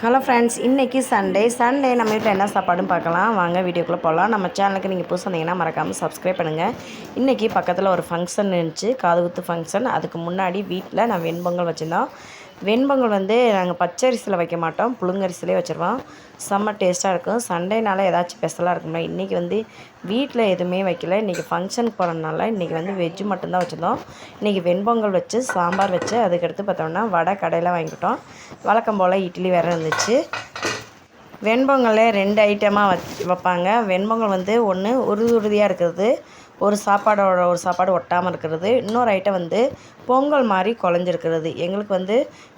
Hello friends இன்றைக்கி Sunday Sunday நம்ம வீட்டில் என்ன சாப்பாடுன்னு பார்க்கலாம். வாங்க வீடியோக்குள்ளே போகலாம் நம்ம சேனலுக்கு நீங்கள் புதுசு வந்தீங்கன்னா மறக்காமல் சப்ஸ்கிரைப் பண்ணுங்கள் இன்றைக்கி பக்கத்தில் ஒரு ஃபங்க்ஷன் இருந்துச்சு. காது குத்து ஃபங்க்ஷன் அதுக்கு முன்னாடி வீட்டில் நான் வெண்பொங்கல் வச்சுருந்தோம். வெண்பொங்கல் வந்து நாங்கள் பச்சரிசியில் வைக்க மாட்டோம். புழுங்கரிசிலே வச்சுருவோம். செம்ம டேஸ்ட்டாக இருக்கும். சண்டேனால ஏதாச்சும் ஸ்பெஷலாக இருக்கும்ல இன்றைக்கி வந்து வீட்டில் எதுவுமே வைக்கல. இன்றைக்கி ஃபங்க்ஷனுக்கு போகிறதுனால இன்றைக்கி வந்து வெஜ்ஜு மட்டும்தான் வச்சுருந்தோம். இன்றைக்கி வெண்பொங்கல் வச்சு சாம்பார் வச்சு அதுக்கடுத்து பார்த்தோம்னா வடை கடையில் வாங்கிட்டோம் வழக்கம் போல் இட்லி வேறு இருந்துச்சு. வெண்பொங்கல்ல ரெண்டு ஐட்டமாக வச் வைப்பாங்க. வெண்பொங்கல் வந்து ஒன்று உறுதி உறுதியாக இருக்கிறது ஒரு சாப்பாடோட ஒரு சாப்பாடு ஒட்டாமல் இருக்கிறது. இன்னொரு ஐட்டம் வந்து பொங்கல் மாதிரி குழஞ்சிருக்கிறது. எங்களுக்கு வந்து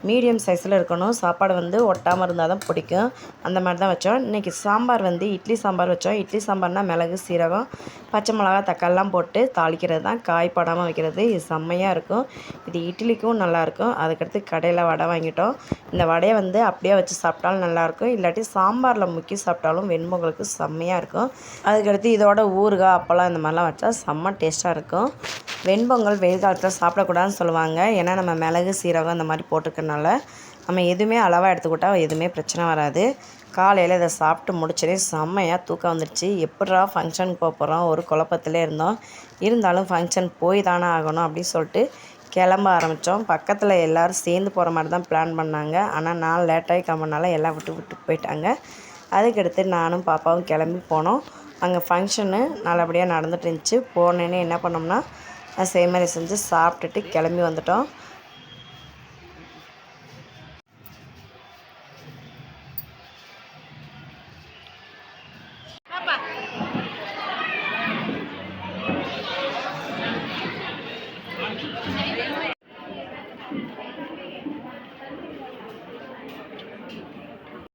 மீடியம் சைஸில் இருக்கணும். சாப்பாடு வந்து ஒட்டாமல் இருந்தால் தான் பிடிக்கும். அந்த மாதிரி தான் வச்சோம். இன்றைக்கி சாம்பார் வந்து இட்லி சாம்பார் வச்சோம். இட்லி சாம்பார்னால் மிளகு சீரகம் பச்சை மிளகா தக்காளிலாம் போட்டு தாளிக்கிறது தான். காய் படாமல் வைக்கிறது. இது செம்மையாக இருக்கும். இது இட்லிக்கும் நல்லாயிருக்கும் அதுக்கடுத்து கடையில் வடை வாங்கிட்டோம். இந்த வடையை வந்து அப்படியே வச்சு சாப்பிட்டாலும் நல்லாயிருக்கும் இல்லாட்டி சாம்பாரில் முக்கி சாப்பிட்டாலும் வெண்பொங்கலுக்கு செம்மையாக இருக்கும். அதுக்கடுத்து இதோட ஊறுகாய் அப்பளம் இந்த மாதிரிலாம் வச்சா செம்ம டேஸ்ட்டாக இருக்கும். வெண்பொங்கல் வெயில் காலத்தில் சாப்பிடக்கூடாதுன்னு சொல்லுவாங்க. ஏன்னா நம்ம மிளகு சீரகம் இந்த மாதிரி போட்டிருக்கனால நம்ம எதுவுமே அளவாக எடுத்துக்கிட்டால் எதுவுமே பிரச்சனை வராது. காலையில் இதை சாப்பிட்டு முடிச்சதே செம்மையாக தூக்கம் வந்துடுச்சு எப்படா ஃபங்க்ஷனுக்கு போக போகிறோம் ஒரு குழப்பத்திலே இருந்தோம். இருந்தாலும் ஃபங்க்ஷன் போய் தானே ஆகணும் அப்படின்னு சொல்லிட்டு கிளம்ப ஆரம்பித்தோம் பக்கத்தில் எல்லோரும் சேர்ந்து போகிற மாதிரி தான் பிளான் பண்ணாங்க. ஆனால் நான் லேட்டாகி கிளம்புனால எல்லாம் விட்டு விட்டு போயிட்டாங்க. அதுக்கடுத்து நானும் பாப்பாவும் கிளம்பி போனோம். அங்கே ஃபங்க்ஷனு நல்லபடியாக நடந்துட்டு இருந்துச்சு. போனேன்னே என்ன பண்ணோம்னா செய்முறை செஞ்சு சாப்பிட்டுட்டு கிளம்பி வந்துட்டோம்